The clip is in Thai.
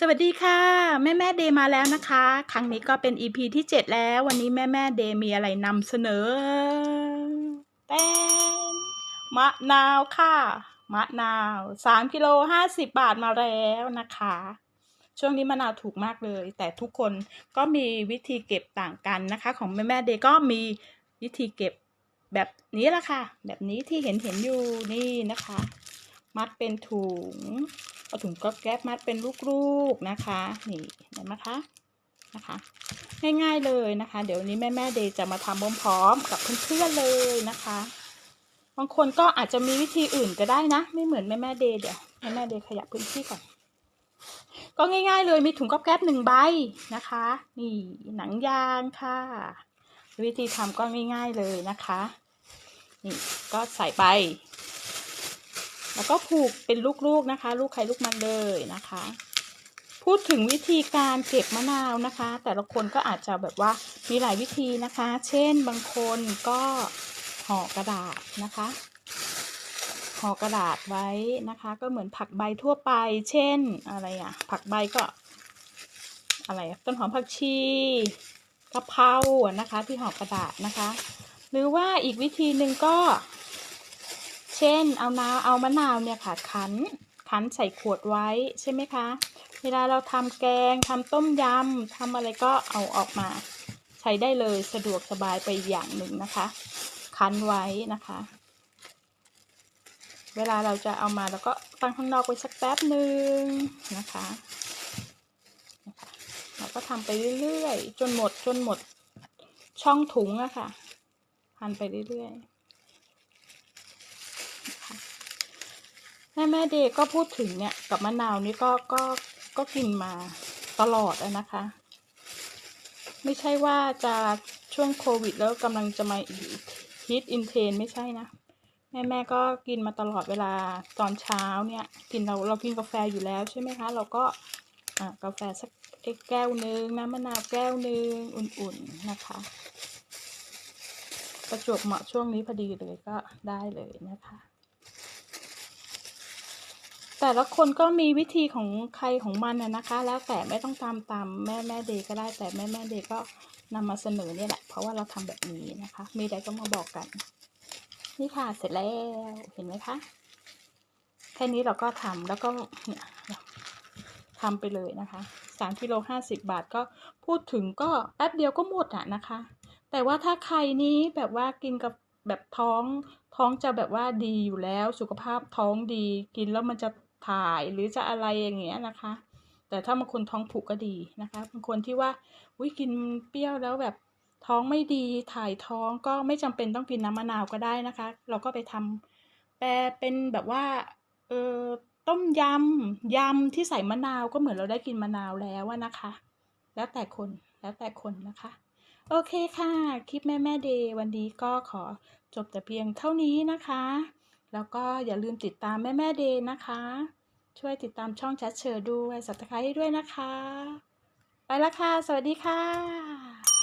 สวัสดีค่ะ แม่แม่เดมาแล้วนะคะ ครั้งนี้ก็เป็น EP ที่ 7 แล้ว วันนี้แม่แม่เดมีอะไรนำเสนอแป้นมะนาวค่ะ มะนาว3กิโล50บาทมาแล้วนะคะ ช่วงนี้มะนาวถูกมากเลย แต่ทุกคนก็มีวิธีเก็บต่างกันนะคะ ของแม่แม่เดก็มีวิธีเก็บแบบนี้แหละค่ะ แบบนี้ที่เห็นเห็นอยู่นี่นะคะ มัดเป็นถุง เอาถุงก๊อบแก๊บมัดเป็นลูกๆนะคะ นี่เห็นไหมคะนะคะ ง่ายๆเลยนะคะ เดี๋ยววันนี้แม่แม่เดย์จะมาทำพร้อมๆกับเพื่อนๆเลยนะคะ บางคนก็อาจจะมีวิธีอื่นก็ได้นะ ไม่เหมือนแม่แม่เดย์เดี๋ยวแม่แม่เดย์ขยับพื้นที่ก่อนก็ง่ายๆเลยมีถุงก๊อบแก๊บหนึ่งใบนะคะ นี่หนังยางค่ะ วิธีทำก็ง่ายๆเลยนะคะ นี่ก็ใส่ไป แล้วก็ผูกเป็นลูกๆนะคะ ลูกใครลูกมันเลยนะคะ พูดถึงวิธีการเก็บมะนาวนะคะ แต่ละคนก็อาจจะแบบว่ามีหลายวิธีนะคะ เช่นบางคนก็ห่อกระดาษนะคะห่อกระดาษไว้นะคะ ก็เหมือนผักใบทั่วไป เช่นอะไรอะผักใบก็ อะไรต้นหอมผักชีกะเพราอะนะคะ ที่ห่อกระดาษนะคะ หรือว่าอีกวิธีหนึ่งก็ เช่น เอาน้ำเอามะนาวเนี่ยค่ะคั้นคั้นใส่ขวดไว้ใช่ไหมคะ เวลาเราทำแกงทำต้มยำทำอะไรก็เอาออกมาใช้ได้เลยสะดวกสบายไปอย่างหนึ่งนะคะ คั้นไว้นะคะ เวลาเราจะเอามาแล้วก็ตั้งข้างนอกไว้สักแป๊บหนึ่งนะคะนะคะเราก็ทำไปเรื่อยๆ จนหมดจนหมดช่องถุงอะค่ะพันไปเรื่อยๆ แม่แม่เดก็พูดถึงเนี่ยกับมะนาวนี่ก็ก็ก็กินมาตลอดนะคะ ไม่ใช่ว่าจะช่วงโควิดแล้วกำลังจะมาฮิตอินเทนไม่ใช่นะแม่แม่ก็กินมาตลอดเวลาตอนเช้าเนี่ยกินเราเรากินกาแฟอยู่แล้วใช่ไหมคะ เราก็อ่ากาแฟสักแก้วนึงน้ำมะนาวแก้วนึงอุ่นๆนะคะ ประจวบเหมาะช่วงนี้พอดีเลยก็ได้เลยนะคะ แต่ละคนก็มีวิธีของใครของมันนะคะ แล้วแต่ไม่ต้องตามตามแม่แม่เดย์ก็ได้ แต่แม่แม่เดย์ก็นำมาเสนอเนี่ยแหละ เพราะว่าเราทำแบบนี้นะคะ มีอะไรก็มาบอกกัน นี่ค่ะเสร็จแล้วเห็นไหมคะแค่นี้เราก็ทำแล้วก็เนี่ยทำไปเลยนะคะสามกิโลห้าสิบบาทก็พูดถึงก็แป๊บเดียวก็หมดอะนะคะ แต่ว่าถ้าใครนี้แบบว่ากินกับแบบท้องท้องจะแบบว่าดีอยู่แล้วสุขภาพท้องดีกินแล้วมันจะ ถ่ายหรือจะอะไรอย่างเงี้ยนะคะ แต่ถ้าบางคนท้องผูกก็ดีนะคะบางคนที่ว่าวิกินเปรี้ยวแล้วแบบท้องไม่ดีถ่ายท้องก็ไม่จำเป็นต้องกินน้ำมะนาวก็ได้นะคะ เราก็ไปทำแปลเป็นแบบว่าเออต้มยำยำที่ใส่มะนาวก็เหมือนเราได้กินมะนาวแล้วนะคะ แล้วแต่คนแล้วแต่คนนะคะโอเคค่ะ คลิปแม่แม่เดย์วันนี้ก็ขอจบแต่เพียงเท่านี้นะคะ แล้วก็อย่าลืมติดตามแม่แม่เดย์นะคะ ช่วยติดตามช่องแชทเชอร์ด้วยสับสไครต์ด้วยนะคะ ไปละค่ะ สวัสดีค่ะ